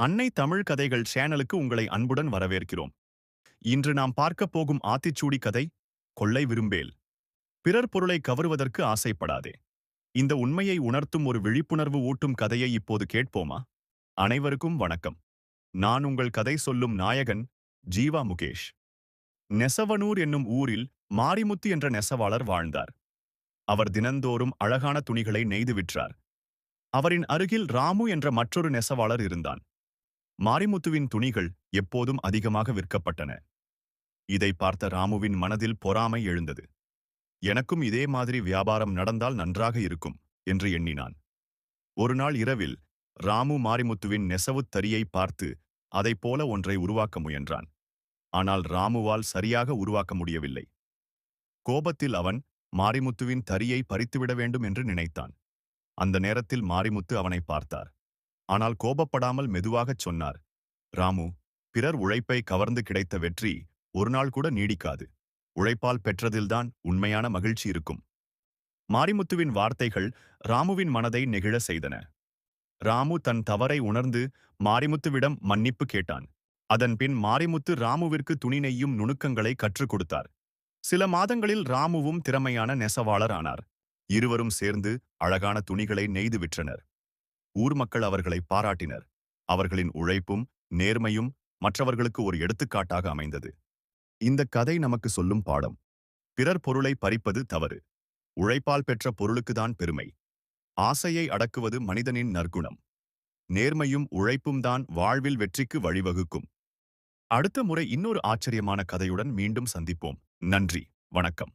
அன்னை தமிழ் கதைகள் சேனலுக்கு உங்களை அன்புடன் வரவேற்கிறோம். இன்று நாம் பார்க்கப் போகும் ஆத்திச்சூடி கதை கொள்ளை விரும்பேல் பிறர் பொருளை கவருவதற்கு ஆசைப்படாதே. இந்த உண்மையை உணர்த்தும் ஒரு விழிப்புணர்வு ஊட்டும் கதையை இப்போது கேட்போமா? அனைவருக்கும் வணக்கம். நான் உங்கள் கதை சொல்லும் நாயகன் ஜீவா முகேஷ். நெசவனூர் என்னும் ஊரில் மாரிமுத்து என்ற நெசவாளர் வாழ்ந்தார். அவர் தினந்தோறும் அழகான துணிகளை நெய்து விற்றார். அவரின் அருகில் ராமு என்ற மற்றொரு நெசவாளர் இருந்தான். மாரிமுத்துவின் துணிகள் எப்போதும் அதிகமாக விற்கப்பட்டன. இதை பார்த்த ராமுவின் மனதில் பொறாமை எழுந்தது. எனக்கும் இதே மாதிரி வியாபாரம் நடந்தால் நன்றாக இருக்கும் என்று எண்ணினான். ஒரு நாள் இரவில் ராமு மாரிமுத்துவின் நெசவுத் தறியை பார்த்து அதைப் போல ஒன்றை உருவாக்க முயன்றான். ஆனால் ராமுவால் சரியாக உருவாக்க முடியவில்லை. கோபத்தில் அவன் மாரிமுத்துவின் தறியை பறித்துவிட வேண்டும் என்று நினைத்தான். அந்த நேரத்தில் மாரிமுத்து அவனை பார்த்தார். ஆனால் கோபப்படாமல் மெதுவாகச் சொன்னார் ராமு பிறர் உழைப்பை கவர்ந்து கிடைத்த வெற்றி ஒருநாள் கூட நீடிக்காது. உழைப்பால் பெற்றதில்தான் உண்மையான மகிழ்ச்சி இருக்கும். மாரிமுத்துவின் வார்த்தைகள் ராமுவின் மனதை நெகிழ செய்தன. ராமு தன் தவறை உணர்ந்து மாரிமுத்துவிடம் மன்னிப்பு கேட்டான். அதன்பின் மாரிமுத்து ராமுவிற்கு துணி நெய்யும் நுணுக்கங்களை கற்றுக் கொடுத்தார். சில மாதங்களில் ராமுவும் திறமையான நெசவாளர் ஆனார் இருவரும் சேர்ந்து அழகான துணிகளை நெய்து விற்றனர். ஊர் மக்கள் அவர்களை பாராட்டினர். அவர்களின் உழைப்பும் நேர்மையும் மற்றவர்களுக்கு ஒரு எடுத்துக்காட்டாக அமைந்தது. இந்த கதை நமக்கு சொல்லும் பாடம். பிறர் பொருளை பறிப்பது தவறு. உழைப்பால் பெற்ற பொருளுக்குதான் பெருமை. ஆசையை அடக்குவது மனிதனின் நற்குணம். நேர்மையும் உழைப்பும் தான் வாழ்வில் வெற்றிக்கு வழிவகுக்கும். அடுத்த முறை இன்னொரு ஆச்சரியமான கதையுடன் மீண்டும் சந்திப்போம். நன்றி. வணக்கம்.